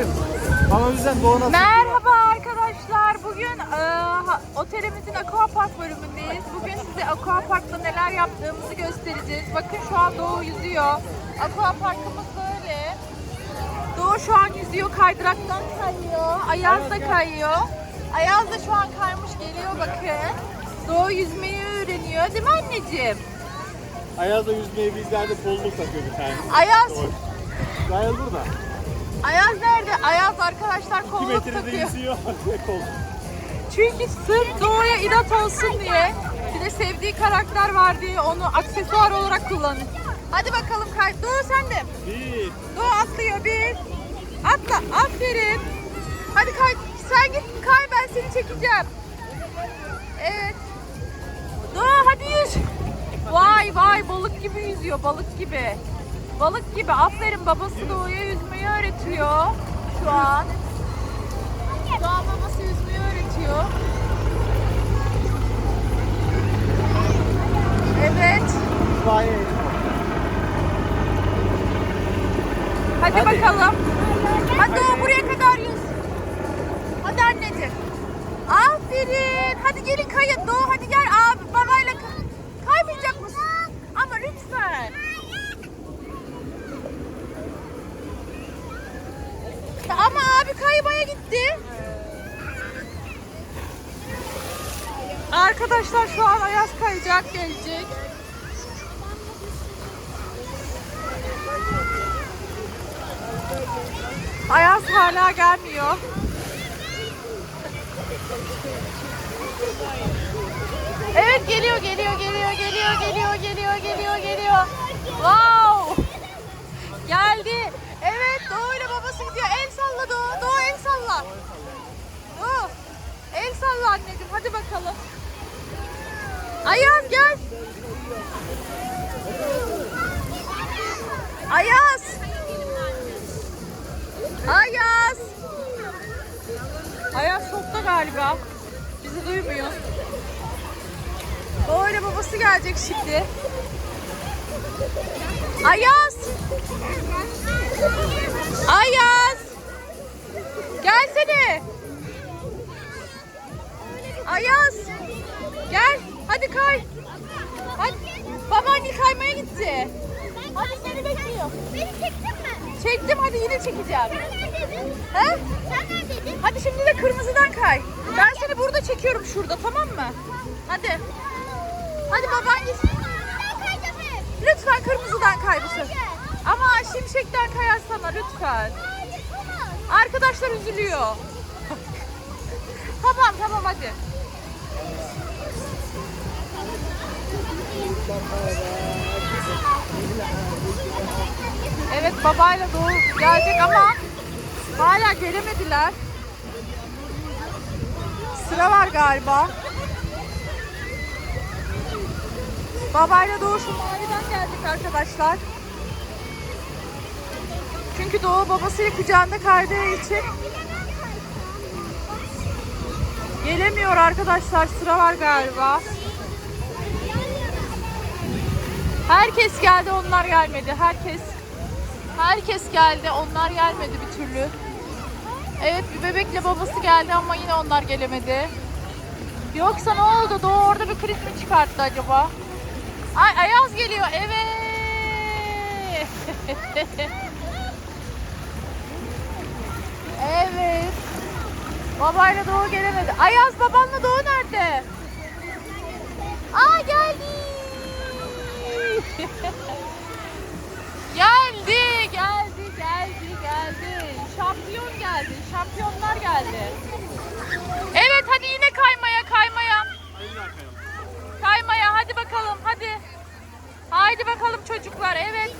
için. Ama bizden Doğu nasıl? Merhaba arkadaşlar. Bugün e, ha- otelimizin aquapark bölümündeyiz. Bugün size aquaparkta neler yaptığımızı göstereceğiz. Bakın şu an Doğu yüzüyor. Aquaparkımız böyle. Doğu şu an yüzüyor. Kaydıraktan kayıyor. Ayaz da kayıyor. Ayaz da şu an kaymış geliyor bakın. Doğu yüzmeyi öğreniyor. Değil mi anneciğim? Ayaz'da yüzmeyi bizlerde kolluk takıyor bir tane. Ayaz. Ayaz burada. Ayaz nerede? Ayaz arkadaşlar 2 kolluk metrede takıyor. yüzüyor. Çünkü sırf Doğu'ya inat olsun diye bir de sevdiği karakter var diye onu aksesuar olarak kullanıyor. Hadi bakalım kay. Doğu sen de. Bir. Doğu atlıyor bir. Atla. Aferin. Hadi kay. Sen git kay ben seni çekeceğim. Evet. Doğu hadi yüz. Vay vay balık gibi yüzüyor balık gibi. Balık gibi. Aferin babası Doğu'ya yüzmeyi öğretiyor şu an. Şu an babası yüzmeyi öğretiyor. Evet. Hadi, Hadi. bakalım. Hadi Doğu buraya kadar yüz. Hadi anneciğim. Aferin. Hadi gelin kayın. Doğu hadi gel abi babayla kay. Kaymayacak mısın? Ama lütfen. kaymaya gitti. Arkadaşlar şu an Ayaz kayacak, gelecek. Ayaz hala gelmiyor. Evet geliyor, geliyor, geliyor, geliyor, geliyor, geliyor, geliyor, geliyor. Wow! Geldi. Hadi bakalım. Ayaz gel. Ayaz. Ayaz. Ayaz şokta galiba. Bizi duymuyor. O öyle babası gelecek şimdi. Ayaz. Ayaz. Gelsene. Ayaz. Gel. Hadi kay. Hadi. Babaanne kaymaya gitti. Hadi seni bekliyor. Beni çektin mi? Çektim hadi yine çekeceğim. Sen neredeydin? He? Sen neredeydin? Hadi şimdi de kırmızıdan kay. Ben seni burada çekiyorum şurada tamam mı? Hadi. Hadi hep. Lütfen kırmızıdan kay bu sefer. Hayır. Ama şimşekten kayarsana lütfen. Arkadaşlar üzülüyor. tamam tamam hadi. Evet babayla Doğu gelecek ama hala gelemediler. Sıra var galiba. Babayla Doğu şu maviden geldik arkadaşlar. Çünkü Doğu babasıyla kucağında kaydığı için gelemiyor arkadaşlar. Sıra var galiba. Herkes geldi, onlar gelmedi. Herkes herkes geldi, onlar gelmedi bir türlü. Evet, bir bebekle babası geldi ama yine onlar gelemedi. Yoksa ne oldu? Doğu orada bir kriz mi çıkarttı acaba? Ay Ayaz geliyor. Evet. Babayla Doğu gelemedi. Ayaz babanla Doğu nerede? Aa geldi. geldi, geldi, geldi, geldi. Şampiyon geldi. Şampiyonlar geldi. Evet hadi yine kaymaya, kaymaya. Kaymaya hadi bakalım hadi. Haydi bakalım çocuklar evet.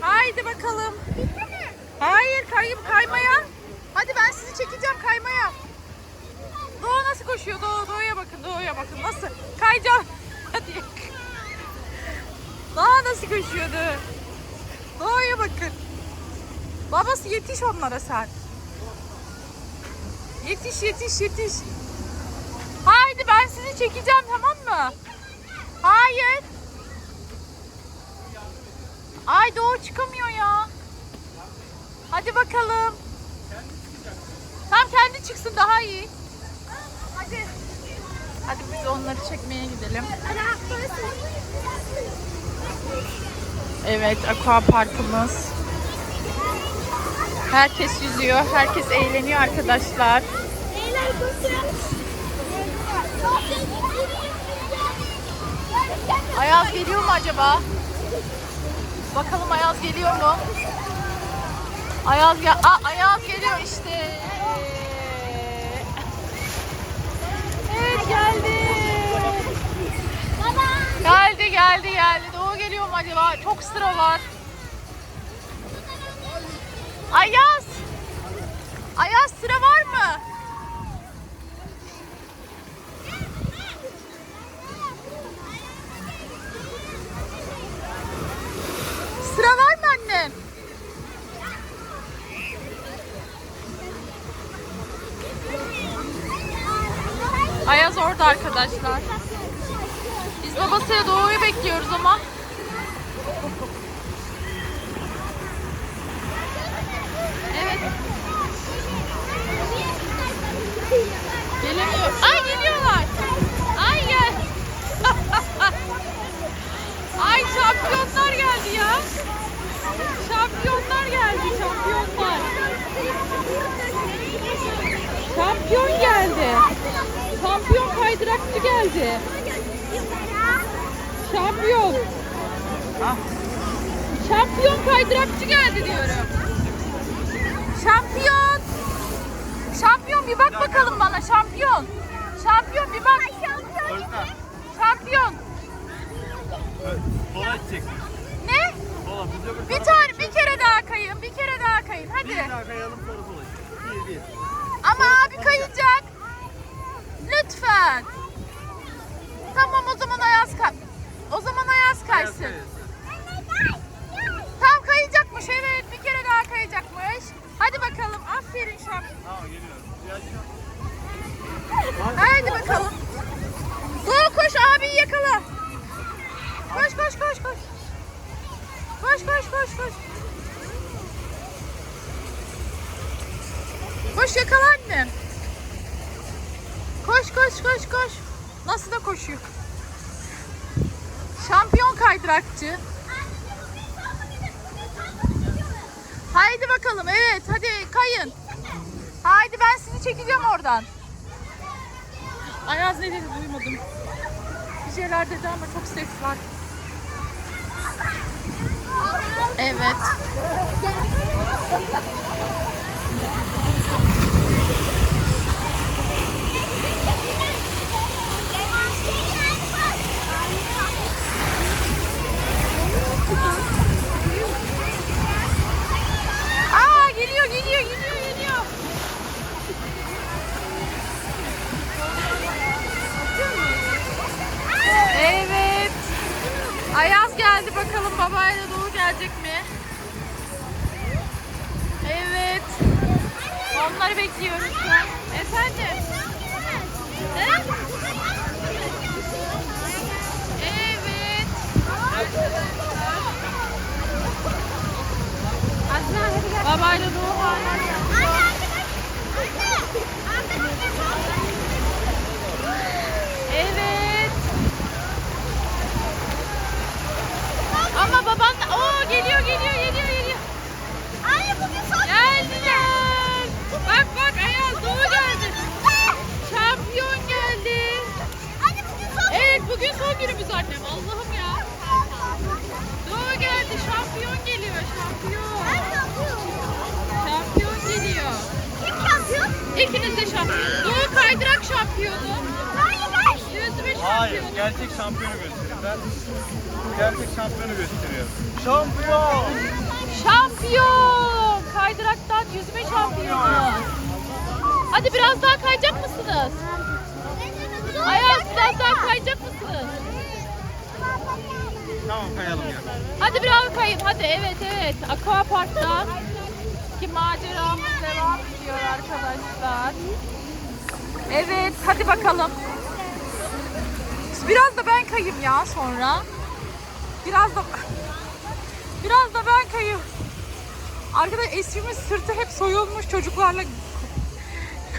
Haydi bakalım. Hayır kayıp kaymaya. Hadi ben sizi çekeceğim kaymaya. Doğu nasıl koşuyor? Doğu, Doğu'ya bakın, Doğu'ya bakın. Nasıl? Kayacağım. Hadi. Daha nasıl koşuyordu? Doğu'ya bakın. Babası yetiş onlara sen. Yetiş, yetiş, yetiş. Haydi ben sizi çekeceğim tamam mı? Hayır. Ay Doğu çıkamıyor ya. Hadi bakalım. Kendi çıksın daha iyi. Hadi. Hadi biz onları çekmeye gidelim. Evet, aqua parkımız. Herkes yüzüyor, herkes eğleniyor arkadaşlar. Ayaz geliyor mu acaba? Bakalım Ayaz geliyor mu? Ayaz gel Aa, Ayaz geliyor işte. Evet geldi. Geldi geldi geldi. Doğu geliyor mu acaba? Çok sıra var. Ayaz. Ayaz sıra var mı? Sıra var mı annem? Ayaz orada arkadaşlar. Biz babasıyla Doğu'yu bekliyoruz ama. Evet. Gelemiyor. Ay geliyorlar. Ay gel. Ay şampiyonlar geldi ya. Şampiyonlar geldi. Şampiyonlar. Şampiyon geldi. Şampiyon kaydırakçı geldi. Şampiyon. Şampiyon kaydırakçı geldi diyorum. Şampiyon. Şampiyon bir bak bakalım bana şampiyon. Şampiyon bir bak. Şampiyon. Dola çek. Ne? Öbür Bir tane bir kere daha kayın. Bir kere daha kayın. Hadi. Bir daha kayalım sonra çek. Bir bir. Ama abi kayacak. Lütfen. Tamam o zaman Ayaz kay. O zaman Ayaz kaysın. Koş koş koş. Nasıl da koşuyor. Şampiyon kaydırakçı. Haydi bakalım evet hadi kayın. Haydi ben sizi çekeceğim oradan. Ayaz ne dedi duymadım. Bir şeyler dedi ama çok ses var. Evet. Ayaz geldi bakalım babayla Doğu gelecek mi? Evet. Onları bekliyoruz şu an. Efendim? He? Evet. Babayla Doğu hala Geldi. Şampiyon geliyor. Şampiyon. Ben. Şampiyon geliyor. Kim şampiyon? İkiniz de şampiyon. Doğu kaydırak şampiyonu. Hayır ben. Yüzme Hayır, şampiyonu. gerçek şampiyonu gösteriyor. Ben gerçek şampiyonu gösteriyorum. Şampiyon! Şampiyon! Kaydıraktan yüzme şampiyonu. Hadi biraz daha kayacak mısınız? Ayaz biraz daha kayacak mısınız? Tamam kayalım ya. Hadi biraz kayın. Hadi evet evet. Aqua Park'ta ki maceramız devam ediyor arkadaşlar. Evet hadi bakalım. Biraz da ben kayayım ya sonra. Biraz da biraz da ben kayayım. Arkada Esrim'in sırtı hep soyulmuş çocuklarla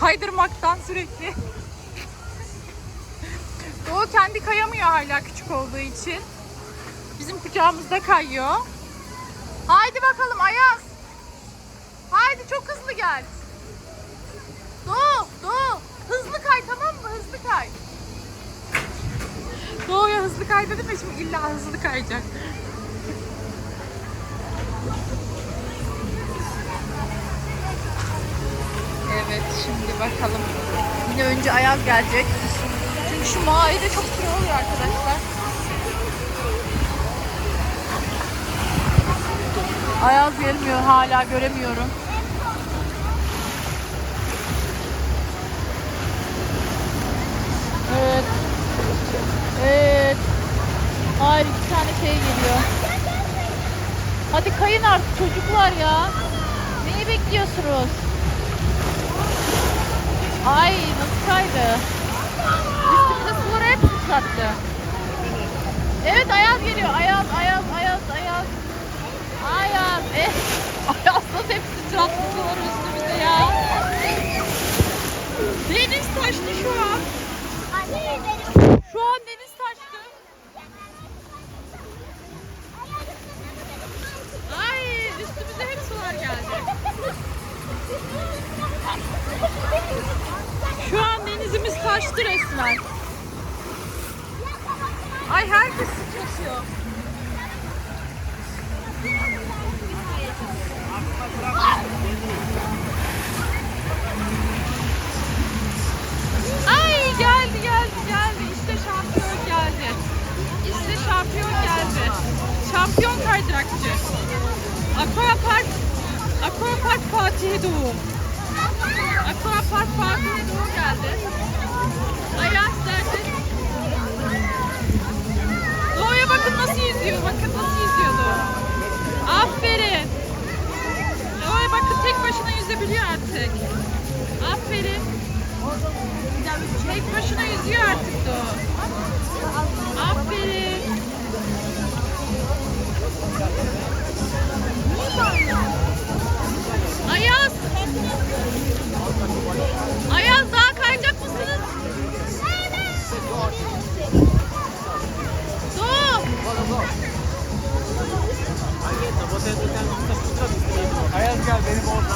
kaydırmaktan sürekli. Doğu kendi kayamıyor hala küçük olduğu için. Bizim kucağımızda kayıyor. Haydi bakalım Ayaz. Haydi çok hızlı gel. Doğu, Doğu. Hızlı kay tamam mı? Hızlı kay. Doğu'ya hızlı kay dedim ya şimdi illa hızlı kayacak. Evet şimdi bakalım. Yine önce Ayaz gelecek. Çünkü şu maide çok sıra oluyor arkadaşlar. Ayaz gelmiyor hala göremiyorum. Evet. Evet. Hayır iki tane şey geliyor. Hadi kayın artık çocuklar ya. Neyi bekliyorsunuz? Ay nasıl kaydı? Üstümüze suları hep ıslattı. Evet Ayaz geliyor. Ayaz, Ayaz, Ayaz, Ayaz. Ayaz. Eh. Ayaz nasıl hep sıçrattı suları üstümüze ya. Deniz taştı şu an. Şu an deniz taştı. Ay üstümüze hep sular geldi. Şu an denizimiz taştı resmen. Ay herkes sıçratıyor. Ay geldi geldi geldi. İşte şampiyon geldi. İşte şampiyon geldi. Şampiyon kaydırakçı. Aqua Park Aqua Park Fatih Doğu. Aqua Park Fatih Doğu geldi. Ayaz derdi. Doğu'ya bakın nasıl yüzüyor. Bakın nasıl yüzüyor Doğu. Aferin bakın tek başına yüzebiliyor artık. Aferin. Tek başına yüzüyor artık da o. Aferin. Ayaz. Ayaz daha kayacak mısınız? Doğu. ありがとうございます。